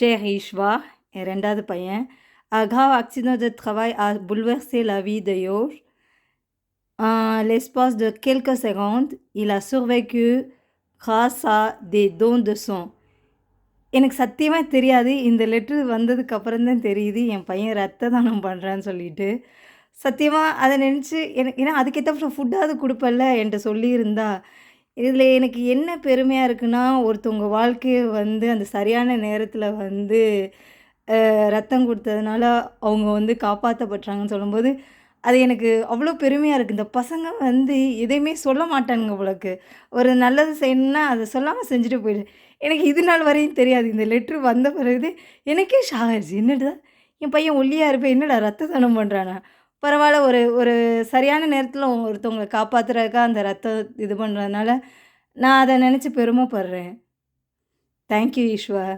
Cher Ishwar, என் ரெண்டாவது பையன் un grave accident de travail a bouleversé la vie de Yosh. En l'espace de quelques secondes, il a survécu grâce à des dons de sang. எனக்கு சத்தியமாக தெரியாது. இந்த letter வந்ததுக்கு அப்புறம் தான் தெரியுது, என் பையன் ரத்த தானம் பண்ணுறான்னு சொல்லிட்டு. சத்தியமாக அதை நினச்சி எனக்கு ஏன்னா அதுக்கேற்ற ஃபுட்டாவது கொடுப்பல்ல என்கிட்ட சொல்லியிருந்தா. இதில் எனக்கு என்ன பெருமையாக இருக்குன்னா, ஒருத்தவங்க வாழ்க்கையை வந்து அந்த சரியான நேரத்தில் வந்து ரத்தம் கொடுத்ததுனால அவங்க வந்து காப்பாற்றப்படுறாங்கன்னு சொல்லும்போது, அது எனக்கு அவ்வளோ பெருமையாக இருக்குது இந்த பசங்க வந்து எதையுமே சொல்ல மாட்டானுங்க போலருக்கு. ஒரு நல்லது செய்யணும்னா, அதை சொல்லாமல் செஞ்சுட்டு போயிடு எனக்கு இது நாள் வரையும் தெரியாது. இந்த லெட்ரு வந்த பிறகு எனக்கே ஷாக் என்னடா! என் பையன் ஒல்லியா இருப்பேன். என்னடா ரத்த தானம் பண்ணுறானா பரவாயில்ல ஒரு ஒரு சரியான நேரத்தில் ஒருத்தவங்களை காப்பாற்றுறதுக்காக அந்த ரத்தம் இது பண்ணுறதுனால நான் அதை நினச்சி பெருமைப்படுறேன். Thank you Eshwar.